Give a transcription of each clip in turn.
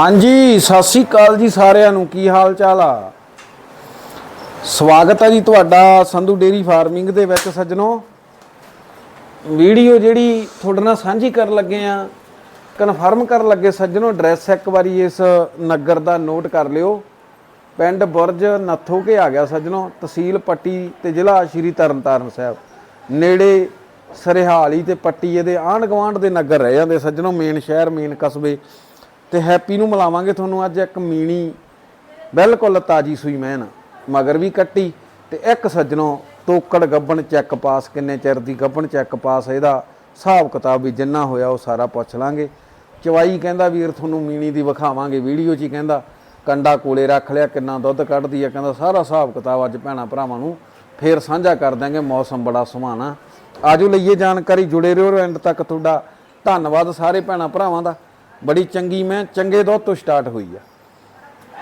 ਹਾਂਜੀ, ਸਤਿ ਸ੍ਰੀ ਅਕਾਲ ਜੀ ਸਾਰਿਆਂ ਨੂੰ। ਕੀ ਹਾਲ ਚਾਲ ਆ? ਸਵਾਗਤ ਹੈ ਜੀ ਤੁਹਾਡਾ ਸੰਧੂ ਡੇਰੀ ਫਾਰਮਿੰਗ ਦੇ ਵਿੱਚ ਸੱਜਣੋ। ਵੀਡੀਓ ਜਿਹੜੀ ਤੁਹਾਡੇ ਨਾਲ ਸਾਂਝੀ ਕਰਨ ਲੱਗੇ ਆ, ਕਨਫਰਮ ਕਰਨ ਲੱਗੇ ਸੱਜਣੋ, ਐਡਰੈਸ ਇੱਕ ਵਾਰੀ ਇਸ ਨਗਰ ਦਾ ਨੋਟ ਕਰ ਲਿਓ। ਪਿੰਡ ਬੁਰਜ ਨੱਥੋ ਕੇ ਆ ਗਿਆ ਸੱਜਣੋ, ਤਹਿਸੀਲ ਪੱਟੀ ਤੇ ਜ਼ਿਲ੍ਹਾ ਸ਼੍ਰੀ ਤਰਨਤਾਰਨ ਸਾਹਿਬ। ਨੇੜੇ ਸਰਹਾਲੀ ਤੇ ਪੱਟੀ ਇਹਦੇ ਆਂਢ ਗੁਆਂਢ ਦੇ ਨਗਰ ਰਹਿ ਜਾਂਦੇ ਸੱਜਣੋ, ਮੇਨ ਸ਼ਹਿਰ, ਮੇਨ ਕਸਬੇ। ਤੇ ਹੈਪੀ ਨੂੰ ਮਿਲਾਵਾਂਗੇ ਤੁਹਾਨੂੰ ਅੱਜ ਇੱਕ ਮੀਣੀ, ਬਿਲਕੁਲ ਤਾਜੀ ਸੂਈ ਮਹਿਨ ਮਗਰ ਵੀ ਕੱਟੀ ਤੇ ਇੱਕ ਸੱਜਣੋਂ ਤੋਕੜ ਗੱਬਣ ਚੈੱਕ ਪਾਸ ਕਿੰਨੇ ਚਿਰ ਦੀ ਗੱਬਣ ਚੈੱਕ ਪਾਸ ਇਹਦਾ ਹਿਸਾਬ ਕਿਤਾਬ ਵੀ ਜਿੰਨਾ ਹੋਇਆ ਉਹ ਸਾਰਾ ਪੁੱਛ ਲਾਂਗੇ। ਚਵਾਈ ਕਹਿੰਦਾ, ਵੀਰ, ਤੁਹਾਨੂੰ ਮੀਣੀ ਦੀ ਵਿਖਾਵਾਂਗੇ ਵੀਡੀਓ 'ਚ ਹੀ, ਕਹਿੰਦਾ। ਕੰਡਾ ਕੋਲੇ ਰੱਖ ਲਿਆ, ਕਿੰਨਾ ਦੁੱਧ ਕੱਢਦੀ ਆ, ਕਹਿੰਦਾ, ਸਾਰਾ ਹਿਸਾਬ ਕਿਤਾਬ ਅੱਜ ਭੈਣਾ ਭਰਾਵਾਂ ਨੂੰ ਫੇਰ ਸਾਂਝਾ ਕਰ ਦਾਂਗੇ ਮੌਸਮ ਬੜਾ ਸੁਹਾਣਾ। ਆਜੋ ਲਈਏ ਜਾਣਕਾਰੀ, ਜੁੜੇ ਰਹੋ ਐਂਡ ਤੱਕ ਤੁਹਾਡਾ। ਧੰਨਵਾਦ ਸਾਰੇ ਭੈਣਾ ਭਰਾਵਾਂ ਦਾ। ਬੜੀ ਚੰਗੀ ਮੈਂ ਚੰਗੇ ਦੁੱਧ ਤੋਂ ਸਟਾਰਟ ਹੋਈ ਆ।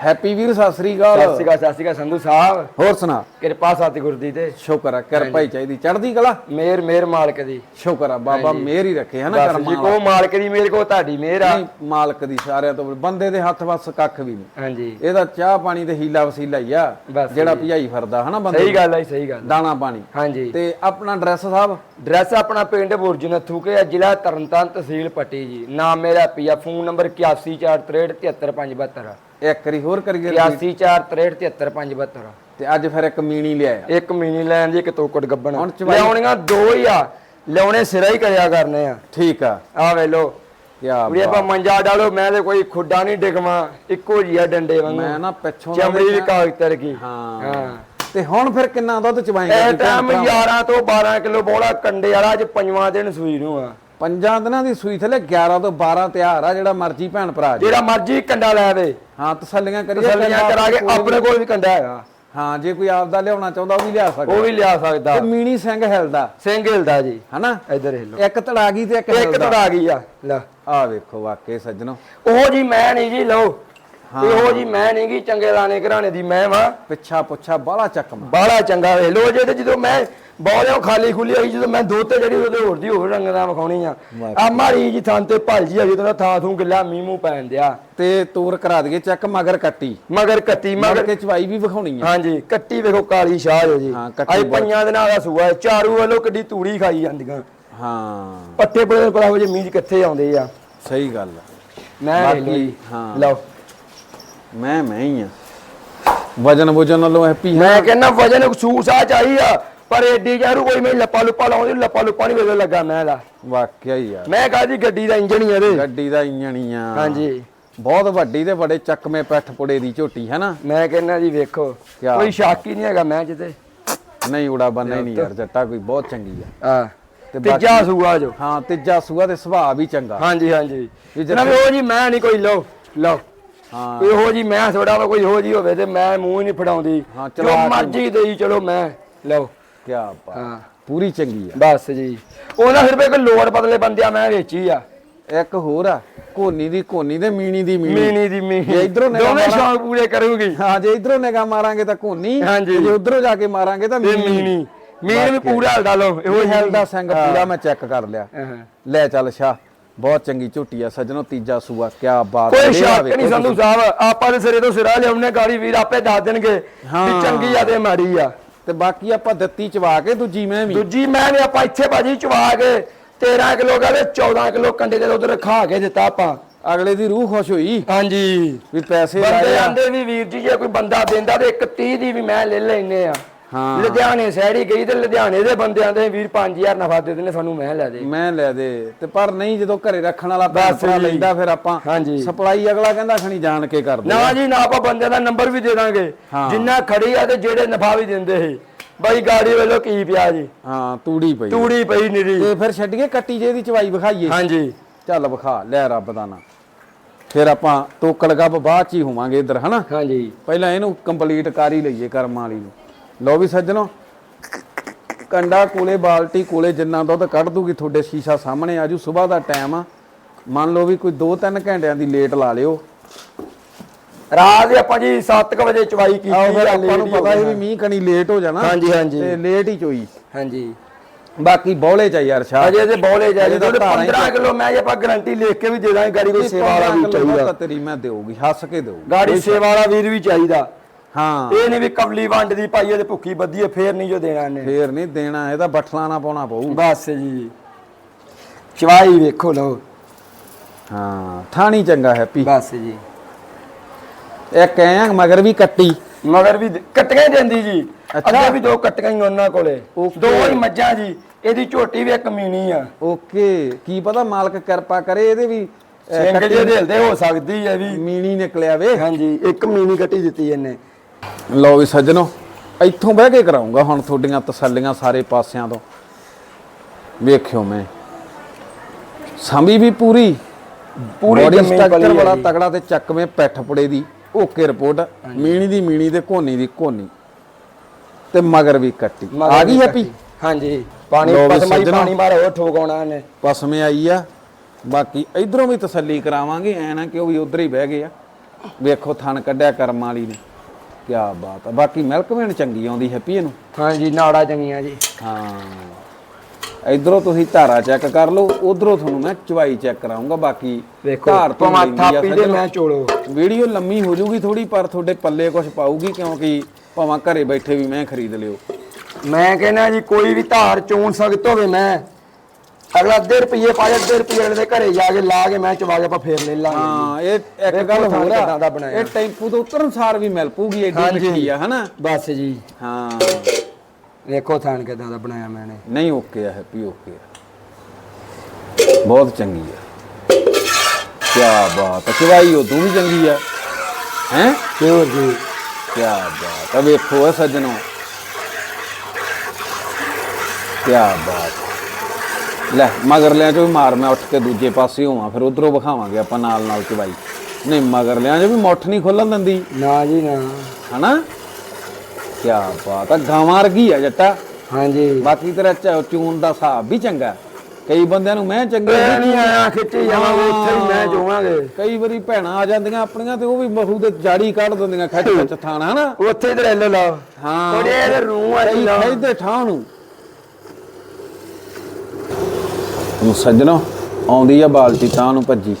ਹੈਪੀ ਵੀਰ ਸਤਿ ਸ੍ਰੀ ਸਤਿ ਅਕਾਲ ਸ਼੍ਰੀ ਅਕਾਲ ਸਤਿ ਸ਼੍ਰੀ ਅਕਾਲ ਸੰਧੂ ਸਾਹਿਬ। ਹੋਰ ਸੁਣਾ। ਕਿਰਪਾ ਸਤਿਗੁਰ ਦੀ ਤੇ। ਸ਼ੁਕਰ ਆ ਕਿਰਪਾ ਹੀ ਚਾਹੀਦੀ। ਚੜ੍ਹਦੀ ਕਲਾ? ਮੇਰ ਮੇਰ ਮਾਲਕ ਦੀ। ਸ਼ੁਕਰ ਆ ਬਾਬਾ ਮੇਰ ਹੀ ਰੱਖੇ ਹਨਾ ਕਰਮਾਂ ਜੀ ਕੋ ਮਾਲਕ ਦੀ ਮੇਰ ਕੋ ਤੁਹਾਡੀ ਮੇਰ ਆ। ਮਾਲਕ ਦੀ ਸਾਰਿਆਂ ਤੋਂ ਬੰਦੇ ਦੇ ਹੱਥ ਵੱਸ ਕੱਖ ਵੀ ਨਹੀਂ। ਹਾਂਜੀ। ਇਹਦਾ ਚਾਹ ਪਾਣੀ ਤੇ ਹੀਲਾ ਵਸੀਲਾ ਹੀ ਆ ਜਿਹੜਾ ਭਜਾਈ ਫਿਰਦਾ ਹਨਾ ਬੰਦੇ ਸਹੀ ਗੱਲ ਹੈ ਸਹੀ ਗੱਲ ਦਾਣਾ ਪਾਣੀ। ਹਾਂਜੀ। ਤੇ ਆਪਣਾ ਐਡਰੈਸ ਸਾਹਿਬ? ਡਰੈਸ ਆਪਣਾ ਪਿੰਡ ਬੁਰਜ ਨੱਥੂ ਕੇ ਆ, ਜ਼ਿਲ੍ਹਾ ਤਰਨਤਾਰਨ ਤਹਿਸੀਲ ਪੱਟੀ ਜੀ। ਨਾਮ ਮੇਰਾ ਪੀਆ ਫੋਨ ਨੰਬਰ 8143373572 ਇੱਕ ਵਾਰੀ ਹੋਰ ਕਰੀਏ 8143373572 ਤੇ ਅੱਜ ਫਿਰ ਇੱਕ ਮੀਣੀ ਲਿਆਇਆ। ਇੱਕ ਮਿਨੀ ਲੈਣ ਦੀ ਇੱਕ ਤੋਕੜ ਗੱਬਣ। ਹੁਣ ਚਵਾਈ- ਲਿਆਉਣੀਆਂ ਦੋ ਹੀ ਆ। ਲਿਆਉਣੇ ਸਿਰਾ ਹੀ ਕਰਿਆ ਕਰਨੇ ਆ। ਠੀਕ ਆ। ਆ ਵੇ ਲੋ ਯਾ ਵੀ ਆਪਾਂ ਮੰਜਾ ਡਾਲੋ ਮੈਂ ਤੇ ਕੋਈ ਖੁੱਡਾ ਨਹੀਂ ਡਿਗਵਾ ਇੱਕੋ ਜਿਹਾ ਡੰਡੇ ਵਾਂਗੂ। ਮੈਂ ਨਾ ਪਿੱਛੋਂ ਦਾ ਚਮੜੀ ਵੀ ਵੇਖਿਆ। ਕਾਗਜ਼ ਤਰ ਗਈ ਹਾਂ। ਹਾਂ। ਤੇ ਹੁਣ ਫਿਰ ਕਿੰਨਾ ਦੁੱਧ ਚਵਾਏਗਾ? ਇਹ ਟਾਈਮ 11 ਤੋਂ 12 ਕਿਲੋ ਬੋਲਾ ਕੰਡੇ ਵਾਲਾ ਅੱਜ ਪੰਜਵਾਂ ਦਿਨ ਸੂਈ ਨੂੰ ਆ। ਪੰਜਾਂ ਦਿਨਾਂ ਦੀ ਸੂਈ ਥਲੇ 11 ਤੋਂ 12 ਤਿਆਰ ਆ ਜਿਹੜਾ ਮਰਜ਼ੀ ਭੈਣ ਭਰਾ ਜੀ। ਜਿਹੜਾ ਮਰਜ਼ੀ ਕੰਡਾ ਲੈ ਦੇ ਹਾਂ ਤਸੱਲੀਆਂ ਕਰੀਏ ਤਸੱਲੀਆਂ ਕਰਾ ਕੇ ਆਪਣੇ ਕੋਲ ਵੀ ਕੰਡਾ ਹੈਗਾ ਹਾਂ ਜੇ ਕੋਈ ਆਪਦਾ ਲਿਆਉਣਾ ਚਾਹੁੰਦਾ ਉਹ ਵੀ ਲਿਆ ਸਕਦਾ। ਉਹ ਵੀ ਲਿਆ ਸਕਦਾ। ਤੇ ਮੀਣੀ ਸਿੰਘ ਹਿਲਦਾ ਸਿੰਗਲ ਦਾ ਜੀ। ਹਨਾ? ਇਧਰ ਹਿੱਲੋ ਇੱਕ ਤੜਾ ਗਈ ਤੇ ਇੱਕ ਇੱਕ ਹਿਲਦਾ ਤਾਂ ਆ ਗਈ ਆ। ਲੈ। ਆ ਵੇਖੋ ਵਾਕਈ ਸੱਜਣੋ। ਉਹ ਜੀ ਮੈਂ ਨਹੀਂ ਜੀ ਲਓ। ਇਹੋ ਜੀ ਮੈਂ ਨਹੀਂ ਗੀ ਚੰਗੇ ਲਾਣੇ ਘਰਾਣੇ ਦੀ ਮੈਂ ਵਾਂ। ਪਿੱਛਾ ਪੁੱਛਾ ਬਾਹਲਾ ਚੱਕਮਾ। ਬਾਹਲਾ ਚੰਗਾ ਵੇ। ਲੋ ਜੇ ਤੇ ਜਦੋਂ ਮੈਂ ਬੋਲਿਓ ਖਾਲੀ ਖੁੱਲੀ ਹੋਈ ਜਦੋਂ ਮੈਂ ਦੋ ਤੇ ਜਿਹੜੀ ਉਹਦੇ ਹੋਰ ਦੀ ਹੋਰ ਰੰਗ ਦਾ ਵਿਖਾਉਣੀ ਆ ਆ ਮਾਰੀ ਜੀ ਥਾਂ ਤੇ ਭਲ ਜੀ ਆ ਜਦੋਂ ਥਾਂ ਥੂ ਗਿੱਲਾ ਮੀਂਹ ਪੈਣ ਦਿਆ। ਤੇ ਤੂਰ ਕਰਾ ਦਈਏ ਚੱਕ ਮਗਰ ਕੱਟੀ। ਮਗਰ ਕੱਟੀ ਮਗਰ ਕੇ ਚਵਾਈ ਵੀ ਵਿਖਾਉਣੀ ਆ। ਹਾਂਜੀ ਕੱਟੀ ਵੇਖੋ ਕਾਲੀ ਸ਼ਾਹ ਜੋ ਜੀ। ਹਾਂ, ਅੱਜ ਬਹੁਤ- ਪੰਜਾਂ ਦਿਨਾਂ ਦਾ ਸੂਆ। ਚਾਰੂ ਵੱਲੋਂ ਕਿੱਡੀ ਤੂੜੀ ਖਾਈ ਜਾਂਦੀਆਂ। ਹਾਂ। ਪੱਠੇ ਬੜੇ ਪਤਾ ਹੋ ਜੇ ਮੀਂਹ ਕਿੱਥੇ ਆਉਂਦੇ ਆ। ਸਹੀ ਗੱਲ ਆ। ਮੈਂ ਵੇਖ ਜੀ। ਹਾਂ। ਲਓ। ਮੈਂ ਮੈਂ ਹੀ ਆ ਵਜਨ ਵਜਨ ਨਾਲੋਂ ਹੈਪੀ ਹੈ ਮੈਂ ਕਹਿੰਦਾ ਵਜਨ ਸੂਸਾ ਚਾਹੀਦਾ ਪਰ ਏਡੀ ਜਾਰੂ ਕੋਈ ਮੈਂ ਲੱਪਾ ਲੁੱਪਾ ਲਾਉਂਦੀ ਲੱਪਾ ਲੁੱਪਾ ਨਹੀਂ ਵੇਲੇ ਲੱਗਾ ਮੈਂ ਲਾ। ਵਾਕਿਆ ਹੀ ਆ। ਮੈਂ ਕਹਦੀ ਗੱਡੀ ਦਾ ਇੰਜਣ ਹੀ ਇਹਦੇ। ਗੱਡੀ ਦਾ ਇੰਜਣ ਹੀ ਆ। ਹਾਂਜੀ। ਬਹੁਤ ਵੱਡੀ ਤੇ ਬੜੇ ਚੱਕਵੇਂ ਪੈਠ ਪੁੜੇ ਦੀ ਝੋਟੀ ਹੈ ਨਾ। ਮੈਂ ਕਹਿੰਦਾ ਜੀ ਵੇਖੋ ਕੋਈ ਸ਼ੱਕ ਹੀ ਨਹੀਂ ਹੈਗਾ ਮੈਂ ਜਿੱਤੇ ਨਹੀਂ ਉੜਾ ਬੰਨਾ ਹੀ ਨਹੀਂ ਯਾਰ ਜੱਟਾ ਕੋਈ ਬਹੁਤ ਚੰਗੀ ਆ। ਆ ਤੇ ਤੀਜਾ ਸੂਆ ਜੋ। ਹਾਂ ਤੀਜਾ ਸੂਆ ਤੇ ਸੁਭਾਅ ਵੀ ਚੰਗਾ। ਹਾਂਜੀ ਹਾਂਜੀ। ਵੀ ਜਨਾਬ ਉਹ ਜੀ ਮੈਂ ਨਹੀਂ ਕੋਈ ਲਓ ਲਓ। ਹਾਂ। ਕੋਈ ਹੋ ਜੀ ਮੈਂ ਥੋੜਾ ਵਾ ਕੋਈ ਹੋ ਜੀ ਹੋਵੇ ਤੇ ਮੈਂ ਮੂੰਹ ਹੀ ਨਹੀਂ ਫੜਾਉਂਦੀ। ਹਾਂ, ਜੋ ਕੇ- ਮਰਜ਼ੀ ਦੇਈ ਚਲੋ ਮੈਂ ਲਓ। ਕੀ ਬਾਤ। ਹਾਂ। ਪੂਰੀ ਚੰਗੀ ਬਸ ਜੀ। ਉਹਨਾਂ ਫਿਰ ਵੀ ਕੋਈ ਲੋੜ ਬਦਲੇ ਬੰਦਿਆ ਮੈਂ ਵੇਚੀ ਆ। ਆ ਇੱਕ ਹੋਰ ਆ ਕੋਨੀ ਦੀ ਕੋਨੀ ਤੇ ਮੀਣੀ ਦੀ ਮੀਣੀ। ਮੀਨੀ ਦੀ ਮੀਨੀ ਜੇ ਇੱਧਰੋਂ ਨਿਗਾਹ ਦੋਵੇਂ ਮਾਰਾਂ- ਸ਼ੌਂਕ ਪੂਰੇ ਕਰੂਗੀ। ਹਾਂ ਜੇ ਇਧਰੋਂ ਨਿਗਾਹ ਮਾਰਾਂਗੇ ਤਾਂ ਕੋਨੀ ਹਾਂਜੀ। ਜੇ ਉਧਰੋਂ ਜਾ ਕੇ ਮਾਰਾਂਗੇ ਤਾਂ ਤੇ ਮੀਣੀ। ਮੀਨੀ ਮੀਨ ਵੀ ਪੂਰਾ ਹਲਦਾ ਲਓ ਇਹੋ ਹੈਲ ਦਾ ਸਿੰਘ ਪੂਰਾ ਮੈਂ ਚੈੱਕ ਕਰ ਲਿਆ। ਹਾਂ। ਲੈ ਚੱਲ ਸ਼ਾ ਬਹੁਤ ਚੰਗੀ ਝੋਟੀ ਆ ਸੱਜਣੋ ਤੀਜਾ ਸੂਆ ਕੀ ਬਾਤ। ਕੋਈ ਸ਼ੱਕ ਨਹੀਂ ਸੰਧੂ ਸਾਹਿਬ ਆਪਾਂ ਦੇ ਸਿਰੇ ਤੋਂ ਸਿਰਾ ਲਿਆਉਣੇ ਗਾੜੀ ਵੀਰ ਆਪੇ ਦੱਸ ਦੇਣਗੇ। ਵੀ ਚੰਗੀ ਆ ਤੇ ਮਾੜੀ ਆ। ਤੇ ਬਾਕੀ ਆਪਾਂ ਦਿੱਤੀ ਚਵਾ ਕੇ ਦੂਜੀ ਮੈਂ ਵੀ। ਦੂਜੀ ਮੈਂ ਨੇ ਆਪਾਂ ਇੱਥੇ ਬਾਜੀ ਚਵਾ ਕੇ 13 ਕਿਲੋ ਕਹਿੰਦੇ 14 ਕਿਲੋ ਕੰਡੇ ਦੇ ਦੁੱਧ ਰਖਾ ਕੇ ਦਿੱਤਾ ਆਪਾਂ। ਅਗਲੇ ਦੀ ਰੂਹ ਖੁਸ਼ ਹੋਈ। ਹਾਂਜੀ। ਵੀ ਪੈਸੇ ਬੰਦੇ ਆਏ ਆ। ਆਂਦੇ ਵੀ ਵੀਰ ਜੀ ਜੇ ਕੋਈ ਬੰਦਾ ਦਿੰਦਾ ਤੇ ਇੱਕ 30 ਦੀ ਵੀ ਮੈਂ ਲੈ ਲੈਨੇ ਆ। ਹਾਂ। ਲੁਧਿਆਣੇ ਸਹਿੜੀ ਗਈ ਤੇ ਲੁਧਿਆਣੇ ਦੇ ਬੰਦਿਆਂ ਦੇ ਵੀਰ 5000 ਨਫਾ ਦੇ ਦੇਣੇ ਸਾਨੂੰ ਮੈਂ ਲੈ ਦੇ। ਮੈਂ ਲੈ ਦੇ। ਤੇ ਪਰ ਨਹੀਂ ਜਦੋਂ ਘਰੇ ਰੱਖਣ ਵਾਲਾ ਪੈਸਾ। ਲੈਂਦਾ ਫਿਰ ਆਪਾਂ। ਸਪਲਾਈ ਅਗਲਾ ਕਹਿੰਦਾ ਖਣੀ ਜਾਣ ਕੇ ਕਰਦੇ ਨਾ ਜੀ ਨਾ ਆਪਾਂ ਬੰਦਿਆਂ ਦਾ ਨੰਬਰ ਵੀ ਦੇ ਦਾਂਗੇ। ਜਿੰਨਾ ਖੜੀ ਆ ਤੇ ਜਿਹੜੇ ਨਫਾ ਵੀ ਦਿੰਦੇ ਸੀ। ਬਾਈ ਗਾੜੀ ਵੱਲੋਂ ਕੀ ਪਿਆ ਜੀ। ਹਾਂ ਤੂੜੀ ਪਈ। ਤੂੜੀ ਪਈ ਨਿਰੀ। ਤੇ ਫਿਰ ਛੱਡੀਏ ਕੱਟੀ ਜੇ ਦੀ ਚਵਾਈ ਵਿਖਾਈਏ। ਹਾਂਜੀ। ਚੱਲ ਵਿਖਾ ਲੈ ਰੱਬ ਦਾ ਨਾਂ। ਫਿਰ ਆਪਾਂ ਤੋਕੜ ਗੱਬ ਬਾਅਦ ਚ ਹੀ ਹੋਵਾਂਗੇ ਇੱਧਰ ਹਨਾ? ਹਾਂਜੀ। ਪਹਿਲਾਂ ਇਹਨੂੰ ਕੰਪਲੀਟ ਕਰ ਹੀ ਲਈਏ ਕਰਮਾਂ ਵਾਲੀ ਨੂੰ। ਲਓ ਵੀ ਸੱਜਣੋ ਕੰਡਾ ਕੋਲੇ ਬਾਲਟੀ ਕੋਲੇ ਜਿੰਨਾ ਦੁੱਧ ਕੱਢ ਦੂਗੀ ਤੁਹਾਡੇ ਸ਼ੀਸ਼ਾ ਸਾਹਮਣੇ ਆਜੂ ਸਵੇਰ ਦਾ ਟਾਈਮ ਆ। ਮੰਨ ਲਓ ਵੀ ਕੋਈ 2-3 ਘੰਟਿਆਂ ਦੀ ਲੇਟ ਲਾ ਲਿਓ। ਰਾਤ ਆਪਾਂ ਜੀ 7 ਵਜੇ ਚਵਾਈ ਕੀਤੀ ਆਓ ਫਿਰ ਆ, ਆਪਾਂ ਨੂੰ ਪਤਾ ਸੀ। ਵੀ ਮੀਂਹ ਕਣੀ ਲੇਟ ਹੋ ਜਾਣਾ ਹਾਂਜੀ ਹਾਂਜੀ। ਤੇ ਲੇਟ ਹੀ ਚੋਈ। ਹਾਂਜੀ। ਬਾਕੀ ਬੌਲੇ ਚ ਆ ਯਾਰ ਸ਼ਾਹ। ਅਜੇ ਤੇ ਬੋਲੇ ਜਾਏ ਅਜੇ ਤਾਂ ਜਿਹੜੇ ਧਾਰਾਂ ਹੀ 15 ਕਿਲੋ ਮੈਂ ਜੇ ਆਪਾਂ ਗਾਰੰਟੀ ਲਿਖ ਕੇ ਵੀ ਦੇ ਦਾਂਗੇ ਗਾੜੀ ਕੋਈ ਸੇਵਾ ਵਾਲਾ ਵੀ ਚਾਹੀਦਾ। ਤੇਰੀ ਮੈਂ ਦੇਊਗੀ ਹੱਸ ਕੇ ਦੇਊਗੀ। ਗਾੜੀ ਸੇਵਾ ਵਾਲਾ ਵੀਰ ਵੀ ਚਾਹੀਦਾ। ਹਾਂ। ਇਹ ਨਹੀਂ ਵੀ ਕਬਲੀ ਵੰਡ ਦੀ ਪਾਈਏ ਤੇ ਭੁੱਖੀ ਬੱਧੀਏ ਫੇਰ ਨਹੀਂ ਜੋ ਦੇਣਾ ਇਹਨੇ। ਫੇਰ ਨਹੀਂ ਦੇਣਾ ਇਹਦਾ ਬੱਠਲਾ ਨਾ ਪਾਉਣਾ ਪਊ। ਬਸ ਜੀ। ਚਵਾਈ ਵੇਖੋ ਲੋ ਹਾਂ ਥਾਣੀ ਚੰਗਾ ਹੈਪੀ। ਬਸ ਜੀ। ਇੱਕ ਐ ਆ ਮਗਰ ਵੀ ਕੱਟੀ। ਮਗਰ ਵੀ ਕੱਟੀਆਂ ਹੀ ਦਿੰਦੀ ਜੀ। ਅੱਛਾ। ਅੱਗੇ ਵੀ ਦੋ ਕੱਟੀਆਂ ਹੀ ਉਹਨਾਂ ਕੋਲੇ। ਦੋ ਹੀ ਮੱਝਾਂ ਜੀ। ਇਹਦੀ ਝੋਟੀ ਵੀ ਇੱਕ ਮੀਣੀ ਆ। ਓਕੇ। ਕੀ ਪਤਾ ਮਾਲਕ ਕਿਰਪਾ ਕਰੇ ਇਹਦੇ ਵੀ ਕੱਟੀ ਜੇ ਹਿਲਦੇ ਹੋ ਸਕਦੀ ਹੈ ਵੀ। ਮੀਣੀ ਨਿਕਲਿਆ ਵੇ। ਹਾਂਜੀ ਇੱਕ ਮੀਣੀ ਕੱਟੀ ਦਿੱਤੀ ਇਹਨੇ। ਲਓ ਵੀ ਸੱਜਣੋ ਇੱਥੋਂ ਬਹਿ ਕੇ ਕਰਾਉਂਗਾ ਹੁਣ ਤੁਹਾਡੀਆਂ ਤਸੱਲੀਆਂ ਸਾਰੇ ਪਾਸਿਆਂ ਤੋਂ। ਵੇਖਿਓ ਮੈਂ। ਸੰਭੀ ਵੀ ਪੂਰੀ ਪੂਰੀ ਬੋਡੀ ਸਟਰਕਚਰ ਬੜਾ। ਤਗੜਾ ਤੇ ਚੱਕਵੇਂ ਪੈਠ ਪੁੜੇ ਦੀ ਓਕੇ ਰਿਪੋਰਟ ਮੀਣੀ ਦੀ ਮੀਣੀ ਤੇ ਕੋਨੀ ਦੀ ਕੋਨੀ ਤੇ ਮਗਰ ਵੀ ਕੱਟੀ। ਆ ਗਈ ਹੈਪੀ। ਹਾਂਜੀ। ਪਾਣੀ ਪਸਮਾਈ। ਪਾਣੀ ਮਾਰੋ ਠੋਕ ਆਉਣਾ ਇਹਨੇ। ਪਸਮੇ ਆਈ ਆ। ਬਾਕੀ ਇਧਰੋਂ ਵੀ ਤਸੱਲੀ ਕਰਾਵਾਂਗੇ ਐ ਨਾ ਕਿ ਉਹ ਵੀ ਉਧਰ ਹੀ ਬਹਿ ਗਏ ਆ। ਵੇਖੋ ਥਣ ਕੱਢਿਆ ਕਰਮ ਵਾਲੀ ਨੇ। ਕੀ ਬਾਤ ਆ। ਬਾਕੀ ਮਿਲਕ ਚੰਗੀ ਆਉਂਦੀ ਹੈਪੀ ਇਹਨੂੰ ਹਾਂਜੀ ਨਾੜਾ ਚੰਗੀਆਂ ਜੀ। ਹਾਂ। ਇਧਰੋਂ ਤੁਸੀਂ ਧਾਰਾ ਚੈੱਕ ਕਰ ਲਓ ਉਧਰੋਂ ਤੁਹਾਨੂੰ ਮੈਂ ਚਵਾਈ ਚੈੱਕ ਕਰਾਉਂਗਾ ਬਾਕੀ ਵੇਖੋ ਧਾਰ ਤੋਂ ਥਾਪੀ ਦੇ। ਮੈਂ ਚੋਲੋ। ਵੀਡੀਓ ਲੰਮੀ ਹੋ ਜੂਗੀ ਥੋੜੀ ਪਰ ਤੁਹਾਡੇ ਪੱਲੇ ਕੁਝ ਪਾਊਗੀ ਕਿਉਂਕਿ ਭਾਵੇਂ ਘਰੇ ਬੈਠੇ ਵੀ ਮੈਂ ਖਰੀਦ ਲਿਓ। ਮੈਂ ਕਹਿੰਦਾ ਜੀ ਕੋਈ ਵੀ ਧਾਰ ਚੋਣ ਸਕਤ ਹੋਵੇ ਮੈਂ ਅਗਲਾ ਅੱਧੇ ਰੁਪਏ ਪਾ ਅੱਧੇ ਰੁਪਏ ਅਗਲੇ ਦੇ ਘਰੇ ਜਾ ਕੇ ਲਾ ਕੇ ਮੈਂ ਚਵਾ ਕੇ ਆਪਾਂ ਫੇਰ ਲੈ ਲਾਂਗੇ ਹਾਂ ਇਹ ਇੱਕ ਗੱਲ ਹੋਰ ਆ। ਇਹ ਟੈਂਪੂ ਤੋਂ ਉਤਰਨ ਸਾਰ ਵੀ ਮਿਲ ਪੂਗੀ ਹਾਂਜੀ। ਮਿੱਠੀ ਆ ਹਨਾ? ਬਸ ਜੀ। ਹਾਂ। ਵੇਖੋ ਥਾਨ ਕਿਦਾਂ ਦਾ ਬਣਾਇਆ ਮੈਨੇ। ਨਹੀਂ ਓਕੇ ਆ ਹੈਪੀ ਓਕੇ ਆ। ਬਹੁਤ ਚੰਗੀ ਆ। ਕੀ ਬਾਤ ਆ। ਚਵਾਈ ਉਹ ਤੂੰ ਵੀ ਚੰਗੀ ਆ। ਹੈ? ਪਿਓਰ ਜੀ। ਕੀ ਬਾਤ ਆ। ਵੇਖੋ ਸੱਜਣੋ। ਕੀ ਬਾਤ ਲੈ ਮਗਰ ਲਿਆਂ ਚੋਂ ਵੀ ਮਾਰ ਮੈਂ ਉੱਠ ਕੇ ਦੂਜੇ ਪਾਸੇ ਹੋਵਾਂ ਫਿਰ ਉਧਰੋਂ ਵਿਖਾਵਾਂਗੇ ਆਪਾਂ ਨਾਲ ਨਾਲ ਚਵਾਈ ਨਹੀਂ ਮਗਰ ਲਿਆਂ ਚੋਂ ਵੀ ਮੁੱਠ ਨਹੀਂ ਖੋਲਣ ਦਿੰਦੀ। ਨਾ ਜੀ ਨਾ। ਹਨਾ? ਕੀ ਬਾਤ ਆ ਗਾਵਾਂ ਵਰਗੀ ਆ ਜੱਟਾ। ਹਾਂਜੀ। ਬਾਕੀ ਤੇਰਾ ਚ- ਚੂਨ ਦਾ ਹਿਸਾਬ ਵੀ ਚੰਗਾ। ਕਈ ਬੰਦਿਆਂ ਨੂੰ ਮੈਂ ਚੰਗੀ ਇਹ ਨਹੀਂ ਆਇਆ ਖਿੱਚੀ ਜਾਵਾਂਗੇ ਉੱਥੇ ਹੀ ਮੈਂ ਜੋਵਾਂਗੇ। ਕਈ ਵਾਰੀ ਭੈਣਾਂ ਆ ਜਾਂਦੀਆਂ ਆਪਣੀਆਂ ਤੇ ਉਹ ਵੀ ਬਹੂ ਦੇ ਜਾੜੀ ਕੱਢ ਦਿੰਦੀਆਂ ਖੱਚ ਖੱਚ ਥਾਣਾ ਹਨਾ? ਉੱਥੇ ਤੇ ਲੈ ਲਾ। ਹਾਂ। ਥੋੜੇ ਇਹਦੇ ਰੂਹ ਆ ਜੀ ਕਈ ਨਾ ਖਿੱਚਦੇ ਠਾਹ ਨੂੰ ਹੁਣ ਸੱਜਣੋ ਆਉਂਦੀ ਆ ਬਾਲਟੀ ਤਾਂ ਨੂੰ ਭੱਜੀ।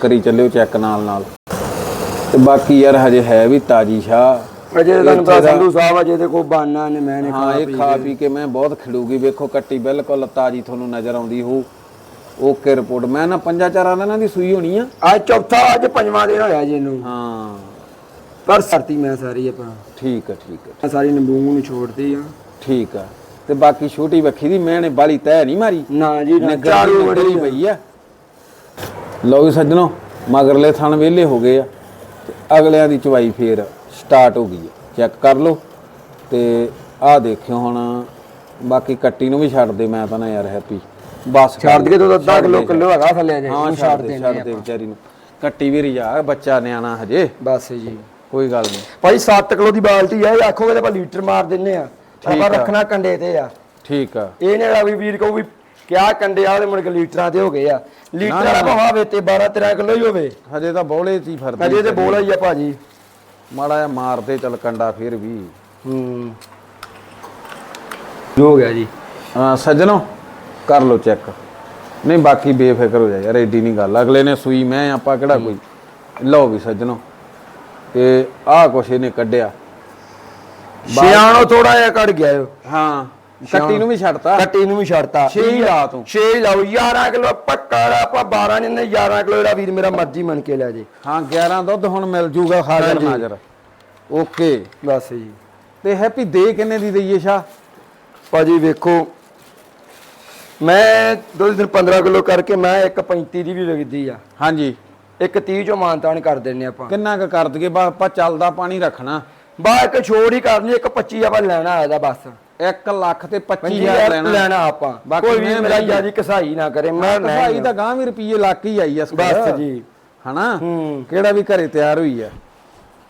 ਕਰੀ ਚੱਲਿਓ ਚੈੱਕ ਨਾਲ ਨਾਲ। ਤੇ ਬਾਕੀ ਯਾਰ ਹਜੇ ਹੈ ਵੀ ਤਾਜੀ ਸ਼ਾਹ। ਅਜੇ ਤੁਹਾਨੂੰ ਦਾ- ਸੰਧੂ ਸਾਹਿਬ ਅਜੇ ਤੇ ਕੋ ਬਾਨਾ ਨੇ ਮੈਨੇ ਹਾਂ ਇਹ ਖਾ ਪੀ ਕੇ ਮੈਂ ਬਹੁਤ ਖਿੜੂਗੀ। ਵੇਖੋ ਕੱਟੀ ਬਿਲਕੁਲ ਤਾਜੀ ਤੁਹਾਨੂੰ ਨਜ਼ਰ ਆਉਂਦੀ ਹੋ ਓਕੇ ਰਿਪੋਰਟ। ਮੈਂ ਨਾ ਪੰਜਾਂ ਚਾਰਾਂ ਦਿਨਾਂ ਦੀ ਸੂਈ ਹੋਣੀ ਆ। ਅੱਜ ਚੌਥਾ ਅੱਜ ਪੰਜਵਾਂ ਦਿਨ ਹੋਇਆ ਜੀ ਇਹਨੂੰ। ਹਾਂ। ਪਰ ਸਰਤੀ ਮੈਂ ਸਾਰੀ ਆਪਾਂ। ਠੀਕ ਆ ਠੀਕ ਆ। ਮੈਂ ਸਾਰੀ ਨੰਬੂ ਨੂੰ ਛੋੜਦੀ ਆ। ਠੀਕ ਆ। ਤੇ ਬਾਕੀ ਛੋਟੀ ਵੱਖੀ ਦੀ ਮੈਨੇ ਬਾਲੀ ਤੈ ਨਹੀਂ ਮਾਰੀ। ਨਾ ਜੀ ਨਾ ਚਾਰੂ ਬੜੀ ਪਈ ਆ। ਲਓ ਵੀ ਸੱਜਣੋ ਮਗਰਲੇ ਥਣ ਵਿਹਲੇ ਹੋ ਗਏ ਆ। ਤੇ ਅਗਲਿਆਂ ਦੀ ਚਵਾਈ ਫੇਰ ਸਟਾਰਟ ਹੋ ਗਈ ਆ। ਚੈੱਕ ਕਰ ਲਓ। ਤੇ ਆਹ ਦੇਖਿਓ ਹੁਣ ਬਾਕੀ ਕੱਟੀ ਨੂੰ ਵੀ ਛੱਡ ਦੇ ਮੈਂ ਤਾਂ ਨਾ ਯਾਰ ਹੈਪੀ। ਬਸ ਛੱਡ ਕੇ ਤਾਂ ਅੱਧਾ ਛੱਡ ਕਿਲੋ ਦੇ, ਕਿਲੋ ਹੈਗਾ ਥੱਲੇ ਜੇ ਹਾਂ ਛੱਡ ਦੇ ਛੱਡ ਦੇ ਵਿਚਾਰੀ ਨੂੰ। ਕੱਟੀ ਵੀ ਰਿਜਾ ਬੱਚਾ ਨਿਆਣਾ ਹਜੇ। ਬਸ ਜੀ। ਕੋਈ ਗੱਲ ਨਹੀਂ। ਭਾਈ 7 ਕਿਲੋ ਦੀ ਬਾਲਟੀ ਆ ਇਹ ਆਖੋਗੇ ਤਾਂ ਆਪਾਂ ਲੀਟਰ ਮਾਰ ਦਿੰਨੇ ਆ। ਆਪਾਂ। ਰੱਖਣਾ ਕੰਡੇ ਤੇ ਆ। ਠੀਕ ਆ। ਇਹ ਨੇ ਜਿਹੜਾ ਵੀ ਵੀਰ ਕਹੂ ਵੀ ਕਿਆ ਕੰਡੇ ਆ ਉਹਦੇ ਮੁੜ ਕੇ ਲੀਟਰਾਂ ਤੇ ਹੋ ਗਏ ਆ। ਲੀਟਰ ਵਾਲਾ ਭਾਵੇਂ ਹੋਵੇ ਤੇ 12 13 ਕਿਲੋ ਹੀ ਹੋਵੇ। ਹਜੇ ਤਾਂ ਬੋਲੇ ਹੀ ਫਿਰਦੀ ਅਜੇ ਤੇ ਬੋਲਾ ਹੀ ਆ ਭਾਜੀ ਮਾੜਾ ਜਿਹਾ ਮਾਰਦੇ ਚੱਲ ਕੰਡਾ ਫੇਰ ਵੀ। ਹੂੰ। ਹੋ ਗਿਆ ਜੀ। ਹਾਂ ਸੱਜਣੋ ਕਰ ਲਓ ਚੈੱਕ। ਨਹੀਂ ਬਾਕੀ ਬੇਫਿਕਰ ਹੋ ਜਾ ਯਾਰ ਐਡੀ ਨਹੀਂ ਗੱਲ। ਅਗਲੇ ਨੇ ਸੂਈ ਮੈਂ ਆਪਾਂ ਕਿਹੜਾ ਕੋਈ। ਲਓ ਵੀ ਸੱਜਣੋ ਤੇ ਆਹ ਕੁਛ ਇਹਨੇ ਕੱਢਿਆ। ਸਿਆਣੋ ਥੋੜਾ ਜਿਹਾ ਕੱਢ ਗਿਆ ਓ ਹਾਂ ਕੱਟੀ ਨੂੰ ਵੀ ਛੱਡਤਾ। ਕੱਟੀ ਨੂੰ ਵੀ ਛੱਡਤਾ। ਛੇ ਹੀ ਲਾ ਤੂੰ। 6 ਲਾਓ 11 ਕਿਲੋ ਪੱਕਾ ਲਾ, ਆਪਾਂ 12 ਨਹੀਂ ਨੇ 11 ਕਿਲੋ ਜਿਹੜਾ ਵੀਰ ਮੇਰਾ ਮਰਜ਼ੀ ਮੰਨ ਕੇ ਲੈ ਜੇ। ਹਾਂ 11 ਦੁੱਧ ਹੁਣ ਮਿਲ ਜੂਗਾ ਹਾਜ਼ਰ ਹਾਂਜੀ। ਨਾਜ਼ਰ। ਓਕੇ। ਬਸ ਜੀ। ਤੇ ਹੈਪੀ ਦੇ ਕਿੰਨੇ ਦੀ ਦਈਏ ਸ਼ਾ ਭਾਜੀ ਵੇਖੋ ਮੈਂ ਦੋ ਦਿਨ 15 ਕਿਲੋ ਕਰਕੇ ਮੈਂ ਇੱਕ 35 ਦੀ ਵੀ ਵਿਕਦੀ ਆ। ਹਾਂਜੀ। ਇੱਕ 30 ਚੋਂ ਮਾਨਤਾਨ ਕਰ ਦਿੰਨੇ ਆਪਾਂ। ਕਿੰਨਾ ਕੁ ਕਰ ਦਈਏ? ਬਸ ਆਪਾਂ ਚੱਲਦਾ ਪਾਣੀ ਰੱਖਣਾ। ਬਾ ਇੱਕ ਛੋੜ ਹੀ ਕਰਨੀ ਇੱਕ 25 ਆਪਾਂ ਲੈਣਾ ਆਇਦਾ ਬਸ। 1 ਲੱਖ ਤੇ 25000 25000 ਲੈਣਾ। ਲੈਣਾ ਆਪਾਂ। ਕੋਈ ਵੀ ਮੇਰਾ ਯਾਰੀ ਕਸਾਈ ਨਾ ਕਰੇ ਮੈਂ ਭਾਈ ਤਾਂ ਗਾਂ ਵੀ ਰੁਪਈਏ ਲੱਖ ਹੀ ਆਈ ਇਸ ਬਸ ਜੀ। ਹਨਾ? ਕਿਹੜਾ ਵੀ ਘਰੇ ਤਿਆਰ ਹੋਈ ਆ।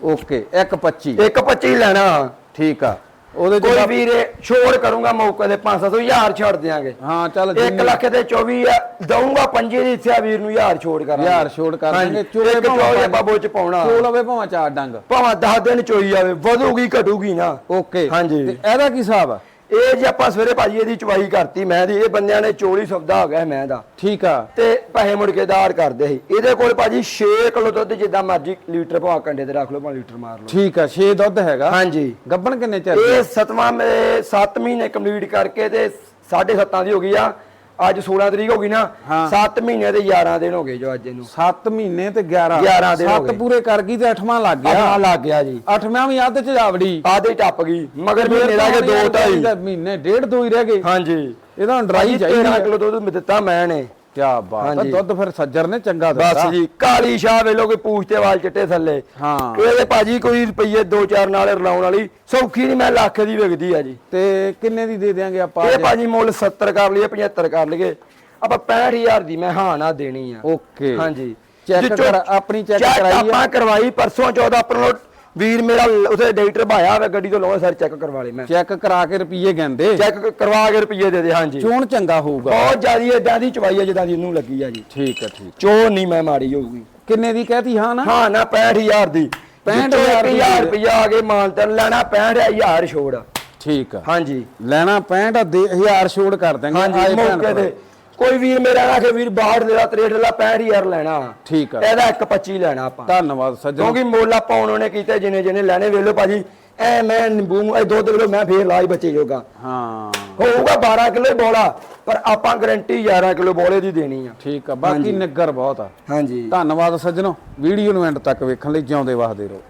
ਓਕੇ 125 ਇੱਕ 25 ਲੈਣਾ। ਠੀਕ ਆ। ਉਹਦੇ ਕੋਈ ਤਾਂ- ਵੀਰੇ ਛੋੜ ਕਰੂੰਗਾ ਮੌਕੇ ਦੇ 500 ਹਜ਼ਾਰ ਛੱਡ ਦਿਆਂਗੇ। ਹਾਂ ਚੱਲ 1 ਲੱਖ ਦੇ 24 ਆ ਦਊਂਗਾ ਪੰਜੇ ਦੀ ਇੱਥੇ ਆ ਵੀਰ ਨੂੰ ਹਜ਼ਾਰ ਛੋੜ ਕਰਾਂਗੇ। ਹਜ਼ਾਰ ਛੋੜ ਕਰ ਹਾਂਜੀ, ਦਾਂਗੇ ਚੋਲੇ ਚੋਲੇ ਆਪਾਂ ਬੋਚ ਪਾਉਣਾ। ਚੋਲ ਹੋਵੇ ਭਾਵੇਂ ਚਾਰ ਡੰਗ। ਭਾਵੇਂ 10 ਦਿਨ ਚੋਈ ਜਾਵੇ ਵਧੂਗੀ ਘਟੂਗੀ ਨਾ। ਓਕੇ। ਹਾਂਜੀ। ਤੇ ਇਹਦਾ ਕੀ ਹਿਸਾਬ ਆ? ਇਹ ਜੀ ਆਪਾਂ ਸਵੇਰੇ ਭਾਜੀ ਇਹਦੀ ਚਵਾਈ ਕਰਤੀ ਮੈਂ ਦੀ ਇਹ ਬੰਦਿਆਂ ਨੇ ਚੋਲੀ ਸੌਦਾ ਹੋ ਗਿਆ ਮੈਂ ਦਾ। ਠੀਕ ਆ। ਤੇ ਪੈਸੇ ਮੁੜ ਕੇ ਦਾਰ ਕਰਦੇ ਸੀ। ਇਹਦੇ ਕੋਲ ਭਾਜੀ 6 ਕਿਲੋ ਦੁੱਧ ਜਿੱਦਾਂ ਮਰਜ਼ੀ ਲੀਟਰ ਭਾਵੇਂ ਕੰਡੇ ਤੇ ਰੱਖ ਲਓ ਭਾਵੇਂ ਲੀਟਰ ਮਾਰ ਲਓ। ਠੀਕ ਆ 6 ਦੁੱਧ ਹੈਗਾ। ਹਾਂਜੀ। ਗੱਬਣ ਕਿੰਨੇ ਚਿਰ? ਇਹ ਸਤਵਾਂ ਮੇਰੇ 7 ਮਹੀਨੇ ਕੰਪਲੀਟ ਕਰਕੇ ਤੇ 7.5 ਦੀ ਹੋ ਗਈ ਆ। ਅੱਜ 16 ਤਰੀਕ ਹੋ ਗਈ ਨਾ ਹਾਂ। 7 ਮਹੀਨੇ ਤੇ 11 ਦਿਨ ਹੋ ਗਏ ਜੋ ਅੱਜ ਇਹਨੂੰ। 7 ਮਹੀਨੇ ਤੇ 11 11 ਦਿਨ ਹੋ 7 ਗਏ। ਪੂਰੇ ਕਰ ਗਈ ਤੇ 8ਵਾਂ ਲੱਗ ਆ ਗਿਆ ਲੱਗ ਗਿਆ ਜੀ। ਅੱਠਵਾਂ ਵੀ ਅੱਧ ਚ ਜਾਵੜੀ। ਆਦੇ ਟੱਪ ਗਈ ਮਗਰ ਮਹੀਨੇ ਦਾ ਕੇ ਦੋ ਢਾਈ। ਮਹੀਨੇ ਡੇਢ ਦੋ ਹੀ ਰਹਿ ਗਏ। ਹਾਂਜੀ। ਇਹਦਾ ਡਰਾਈ ਚਾਹੀਦੀ 13 ਹੈ। ਕਿਲੋ ਦੁੱਧ ਦਿੱਤਾ ਮੈਂ ਨੇ ਕੀ ਬਾਤ ਹਾਂਜੀ। ਦੁੱਧ ਫਿਰ ਸੱਜਰ ਨੇ ਚੰਗਾ ਦਿੱਤਾ। ਬਸ ਜੀ ਕਾਲੀ ਸ਼ਾਹ ਵੇਲੋ ਕੋਈ ਪੂਛ ਤੇ ਵਾਲ ਚਿੱਟੇ ਥੱਲੇ। ਹਾਂ। ਇਹਦੇ ਭਾਜੀ ਕੋਈ ਰੁਪਈਏ 2-4 ਨਾਲ ਰਲਾਉਣ ਵਾਲੀ ਸੌਖੀ ਨਹੀਂ ਮੈਂ ਲੱਖ ਦੀ ਵਿਕਦੀ ਆ ਜੀ। ਤੇ ਕਿੰਨੇ ਦੀ ਦੇ ਦਿਆਂਗੇ ਆਪਾਂ ਇਹ ਭਾਜੀ ਮੁੱਲ 70 ਕਰ ਲਈਏ 75 ਕਰ ਲਈਏ। ਆਪਾਂ 65000 ਦੀ ਮੈਂ ਹਾਂ ਨਾ ਦੇਣੀ ਆ। ਓਕੇ। ਹਾਂਜੀ। ਚੈੱਕ ਜਿੱਚੋਂ- ਕਰ ਆਪਣੀ ਚੈੱਕ ਕਰਾਈ ਆ। ਆਪਾਂ ਕਰਵਾਈ ਪਰਸੋਂ 14 ਅਪ੍ਰੈਲ ਨੂੰ ਵੀਰ ਮੇਰਾ ਉਥੇ ਡਾਕਟਰ ਭਾਇਆ ਹੋਇਆ ਗੱਡੀ ਤੋਂ ਲਾਉਣਾ ਸਰ ਚੈੱਕ ਕਰਵਾ ਲਏ ਮੈਂ। ਚੈੱਕ ਕਰਾ ਕੇ ਰੁਪਈਏ ਕਹਿੰਦੇ। ਚੈੱਕ ਕਰਵਾ ਕੇ ਰੁਪਈਏ ਦੇ ਦੇ ਹਾਂਜੀ। ਚੋਣ ਚੰਗਾ ਹੋਊਗਾ। ਬਹੁਤ ਜ਼ਿਆਦੀ ਏਦਾਂ ਦੀ ਚਵਾਈ ਆ ਜਿੱਦਾਂ ਦੀ ਇਹਨੂੰ ਲੱਗੀ ਆ ਜੀ। ਠੀਕ ਆ ਠੀਕ। ਚੋਰ ਨਹੀਂ ਮੈਂ ਮਾੜੀ ਹੋਊਗੀ। ਕਿੰਨੇ ਦੀ ਕਹਿਤੀ? ਹਾਂ ਨਾ। ਹਾਂ ਨਾ 65000 ਦੀ। 65,000 ਦੀ 65000 ਰੁਪਇਆ ਆ ਕੇ ਮਾਨਤਨ ਲੈਣਾ 65000 ਛੋੜ। ਠੀਕ ਆ। ਹਾਂਜੀ। ਲੈਣਾ 65 ਦੇ 1000 ਛੋੜ ਕਰ ਦਾਂਗੇ ਹਾਂਜੀ ਮੌਕੇ। ਤੇ ਕੋਈ ਵੀਰ ਮੇਰਾ ਨਾ ਕਿ ਵੀਰ ਬਾਹਰ ਦੇ ਦਾ 63 ਦਾ 65000 ਲੈਣਾ। ਠੀਕ ਆ। ਇਹਦਾ 125 ਲੈਣਾ ਆਪਾਂ। ਧੰਨਵਾਦ ਸੱਜਣ। ਕਿਉਂਕਿ ਮੁੱਲ ਆਪਾਂ ਉਹਨਾਂ ਨੇ ਕੀਤੇ ਜਿਨੇ ਜਿਨੇ ਲੈਣੇ ਵੇਲੋ ਭਾਜੀ ਐ ਮੈਂ ਨਿੰਬੂ ਇਹ ਦੁੱਧ ਵੇਲੋ ਮੈਂ ਫੇਰ ਲਾਜ ਬੱਚੇ ਜੋਗਾ। ਹਾਂ। ਹੋਊਗਾ 12 ਕਿਲੋ ਬੋਲਾ ਪਰ ਆਪਾਂ ਗਰੰਟੀ 11 ਕਿਲੋ ਬੋਲੇ ਦੀ ਦੇਣੀ ਆ। ਠੀਕ ਆ ਬਾਕੀ ਨਿੱਗਰ ਬਹੁਤ ਆ। ਹਾਂਜੀ। ਧੰਨਵਾਦ ਸੱਜਣੋ ਵੀਡੀਓ ਨੂੰ ਐਂਡ ਤੱਕ ਵੇਖਣ ਲਈ ਜਿਉਂਦੇ ਵਸਦੇ ਰਹੋ।